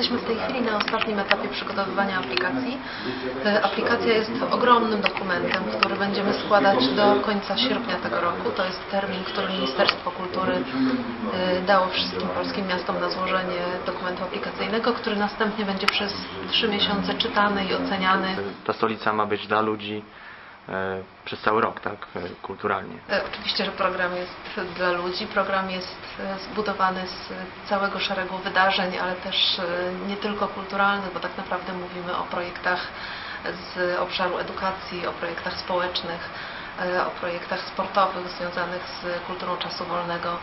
Jesteśmy w tej chwili na ostatnim etapie przygotowywania aplikacji. E, Aplikacja jest ogromnym dokumentem, który będziemy składać do końca sierpnia tego roku. To jest termin, który Ministerstwo Kultury e, dało wszystkim polskim miastom na złożenie dokumentu aplikacyjnego, który następnie będzie przez trzy miesiące czytany i oceniany. Ta stolica ma być dla ludzi przez cały rok, tak? E, kulturalnie. E, Oczywiście, że program jest dla ludzi. Program jest e, zbudowany z całego szeregu wydarzeń, ale też e, nie tylko kulturalnych, bo tak naprawdę mówimy o projektach z obszaru edukacji, o projektach społecznych, e, o projektach sportowych związanych z kulturą czasu wolnego.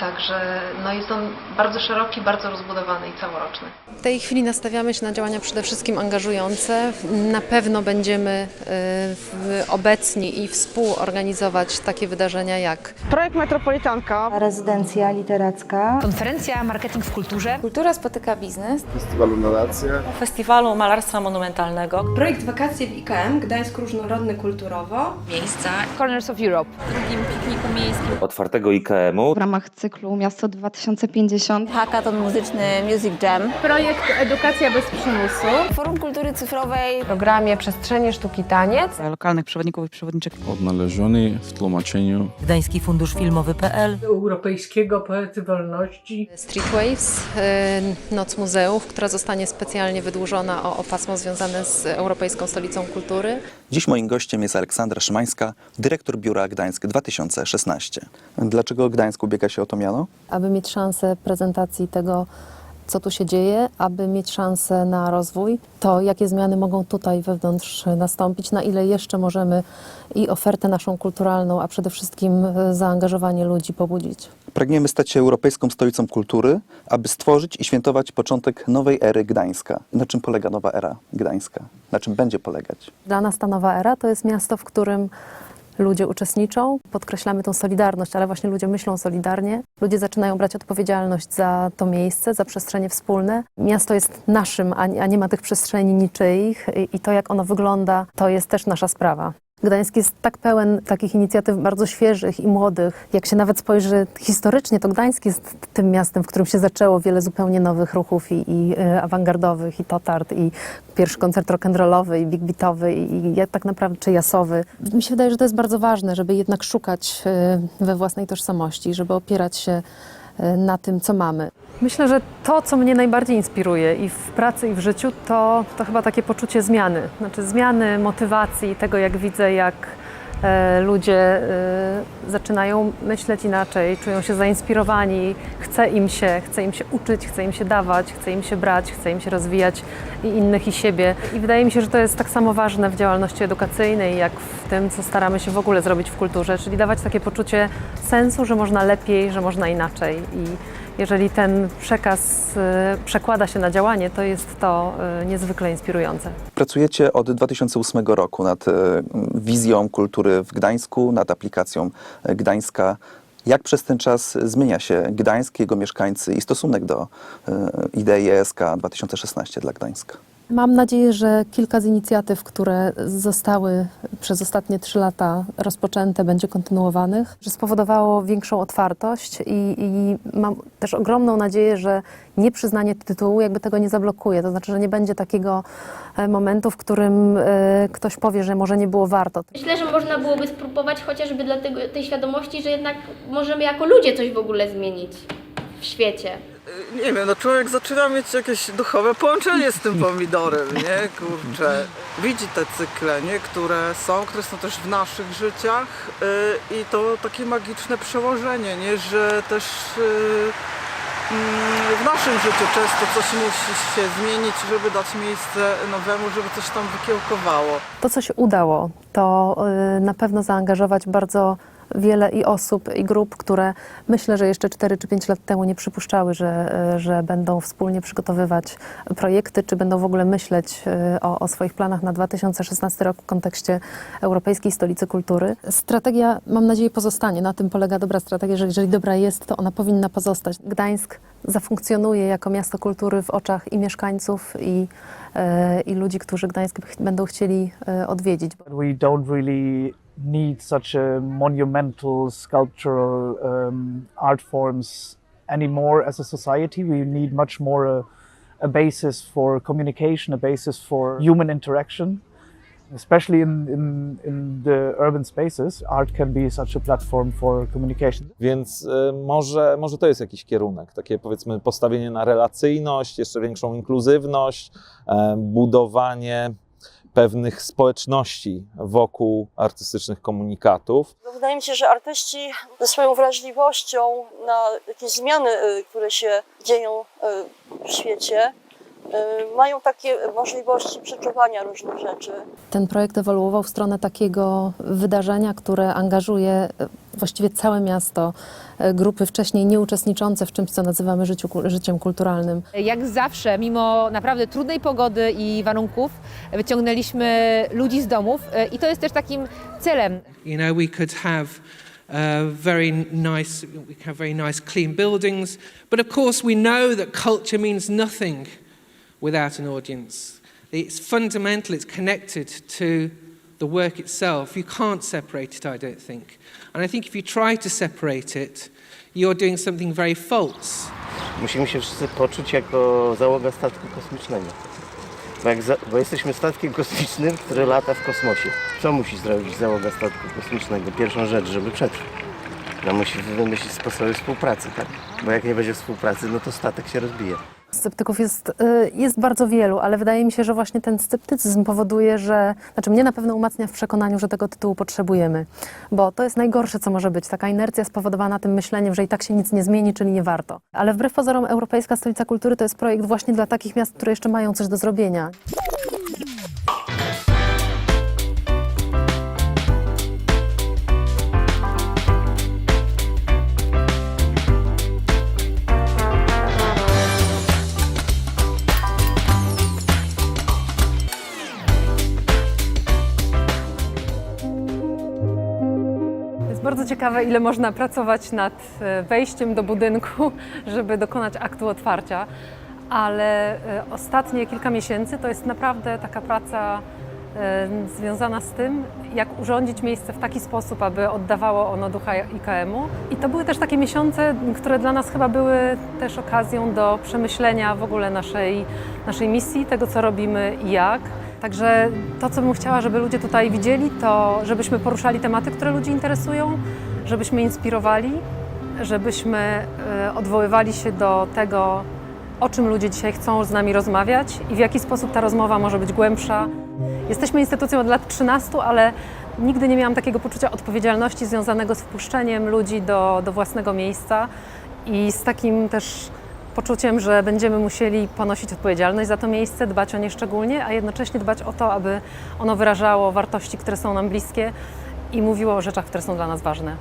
Także no jest on bardzo szeroki, bardzo rozbudowany i całoroczny. W tej chwili nastawiamy się na działania przede wszystkim angażujące. Na pewno będziemy w- obecni i współorganizować takie wydarzenia jak Projekt Metropolitanka. Rezydencja literacka. Konferencja Marketing w kulturze. Kultura spotyka biznes. festiwalu Narracja. Festiwalu Malarstwa Monumentalnego. Projekt Wakacje w IKM, Gdańsk Różnorodny Kulturowo. Miejsca Corners of Europe. otwartego IKM-u. W ramach cyklu Miasto 2050. Hackathon muzyczny Music Jam. Projekt Edukacja bez przymusu. Forum Kultury Cyfrowej. W programie Przestrzenie Sztuki Taniec. Lokalnych przewodników i przewodniczek. Odnaleziony w tłumaczeniu Gdański Fundusz Filmowy.pl. Europejskiego Poety Wolności. Streetwaves, e, Noc Muzeów, która zostanie specjalnie wydłużona o, o pasmo związane z Europejską Stolicą Kultury. Dziś moim gościem jest Aleksandra Szymańska, dyrektor biura Gdańsk 2016. Dlaczego Gdańsk ubiega się o to miano? aby mieć szansę prezentacji tego, co tu się dzieje, aby mieć szansę na rozwój, to jakie zmiany mogą tutaj wewnątrz nastąpić, na ile jeszcze możemy i ofertę naszą kulturalną, a przede wszystkim e, zaangażowanie ludzi pobudzić. Pragniemy stać się Europejską Stolicą Kultury, aby stworzyć i świętować początek nowej ery Gdańska. Na czym polega nowa era Gdańska? Na czym będzie polegać? Dla nas ta nowa era to jest miasto, w którym ludzie uczestniczą, podkreślamy tą solidarność, ale właśnie ludzie myślą solidarnie. Ludzie zaczynają brać odpowiedzialność za to miejsce, za przestrzenie wspólne. Miasto jest naszym, a nie, ma tych przestrzeni niczyich i to, jak ono wygląda, to jest też nasza sprawa. Gdańsk jest tak pełen takich inicjatyw bardzo świeżych i młodych. Jak się nawet spojrzy historycznie, to Gdańsk jest tym miastem, w którym się zaczęło wiele zupełnie nowych ruchów i, i e, awangardowych, i totart, i pierwszy koncert rock'n'rollowy, i big beatowy, i, i tak naprawdę, czy jasowy. Mi się wydaje, że to jest bardzo ważne, żeby jednak szukać e, we własnej tożsamości, żeby opierać się e, na tym, co mamy. Myślę, że to, co mnie najbardziej inspiruje i w pracy, i w życiu, to, to chyba takie poczucie zmiany. Znaczy zmiany, motywacji, tego jak widzę, jak e, ludzie e, zaczynają myśleć inaczej, czują się zainspirowani, chce im się, chce im się uczyć, chce im się dawać, chce im się brać, chce im się rozwijać i innych i siebie. I wydaje mi się, że to jest tak samo ważne w działalności edukacyjnej, jak w tym, co staramy się w ogóle zrobić w kulturze, czyli dawać takie poczucie sensu, że można lepiej, że można inaczej. I jeżeli ten przekaz e, przekłada się na działanie, to jest to e, niezwykle inspirujące. Pracujecie od 2008 roku nad e, wizją kultury w Gdańsku, nad aplikacją e, Gdańska. Jak przez ten czas zmienia się Gdańsk, jego mieszkańcy i stosunek do e, idei ESK 2016 dla Gdańska? Mam nadzieję, że kilka z inicjatyw, które zostały przez ostatnie trzy lata rozpoczęte, będzie kontynuowanych, że spowodowało większą otwartość i, i mam też ogromną nadzieję, że nieprzyznanie tytułu jakby tego nie zablokuje. To znaczy, że nie będzie takiego e, momentu, w którym e, ktoś powie, że może nie było warto. Myślę, że można byłoby spróbować chociażby dla tego, tej świadomości, że jednak możemy jako ludzie coś w ogóle zmienić w świecie. Nie wiem, no człowiek zaczyna mieć jakieś duchowe połączenie z tym pomidorem, nie? Kurczę. Widzi te cykle, nie? Które są, które są też w naszych życiach yy, i to takie magiczne przełożenie, nie? Że też yy, mm, w naszym życiu często coś musi się zmienić, żeby dać miejsce nowemu, żeby coś tam wykiełkowało. To, co się udało, to y, na pewno zaangażować bardzo wiele i osób, i grup, które myślę, że jeszcze 4 czy 5 lat temu nie przypuszczały, że, że będą wspólnie przygotowywać projekty, czy będą w ogóle myśleć y, o, o swoich planach na 2016 rok w kontekście Europejskiej Stolicy Kultury. Strategia, mam nadzieję, pozostanie. Na tym polega dobra strategia, że jeżeli dobra jest, to ona powinna pozostać. Gdańsk zafunkcjonuje jako miasto kultury w oczach i mieszkańców, i, y, i ludzi, którzy Gdańsk będą chcieli y, odwiedzić. We don't really need such a monumental sculptural um, art forms anymore as a society. We need much more a, a basis for communication, a basis for human interaction. Especially in, in, in the urban spaces, art can be such a platform for communication. Więc y, może, może to jest jakiś kierunek, takie powiedzmy postawienie na relacyjność, jeszcze większą inkluzywność, e, budowanie pewnych społeczności wokół artystycznych komunikatów. Wydaje mi się, że artyści ze swoją wrażliwością na jakieś zmiany, y, które się dzieją y, w świecie, y, mają takie możliwości przeczuwania różnych rzeczy. Ten projekt ewoluował w stronę takiego wydarzenia, które angażuje właściwie całe miasto, e, grupy wcześniej nieuczestniczące w czymś, co nazywamy życiu, życiem kulturalnym. Jak zawsze, mimo naprawdę trudnej pogody i warunków, wyciągnęliśmy ludzi z domów e, i to jest też takim celem. You know, we could have uh, very nice, we could have very nice clean buildings, but of course we know that culture means nothing without an audience. It's fundamental, it's connected to the work itself. You can't separate it, I don't think. And I think if you try to separate it, you're doing something very false. Musimy się wszyscy poczuć jako załoga statku kosmicznego. Bo, za, bo jesteśmy statkiem kosmicznym, który lata w kosmosie. Co musi zrobić załoga statku kosmicznego? Pierwszą rzecz, żeby przetrwać. No musi wymyślić sposoby współpracy, tak? Bo jak nie będzie współpracy, no to statek się rozbije. Sceptyków jest, y, jest bardzo wielu, ale wydaje mi się, że właśnie ten sceptycyzm powoduje, że, znaczy mnie na pewno umacnia w przekonaniu, że tego tytułu potrzebujemy, bo to jest najgorsze, co może być. Taka inercja spowodowana tym myśleniem, że i tak się nic nie zmieni, czyli nie warto. Ale wbrew pozorom Europejska Stolica Kultury to jest projekt właśnie dla takich miast, które jeszcze mają coś do zrobienia. Ciekawe, ile można pracować nad e, wejściem do budynku, żeby dokonać aktu otwarcia, ale e, ostatnie kilka miesięcy to jest naprawdę taka praca e, związana z tym, jak urządzić miejsce w taki sposób, aby oddawało ono ducha IKM-u. I to były też takie miesiące, które dla nas chyba były też okazją do przemyślenia w ogóle naszej, naszej misji, tego co robimy i jak. Także to, co bym chciała, żeby ludzie tutaj widzieli, to żebyśmy poruszali tematy, które ludzi interesują, żebyśmy inspirowali, żebyśmy e, odwoływali się do tego, o czym ludzie dzisiaj chcą z nami rozmawiać i w jaki sposób ta rozmowa może być głębsza. Jesteśmy instytucją od lat 13, ale nigdy nie miałam takiego poczucia odpowiedzialności związanego z wpuszczeniem ludzi do, do własnego miejsca i z takim też poczuciem, że będziemy musieli ponosić odpowiedzialność za to miejsce, dbać o nie szczególnie, a jednocześnie dbać o to, aby ono wyrażało wartości, które są nam bliskie i mówiło o rzeczach, które są dla nas ważne.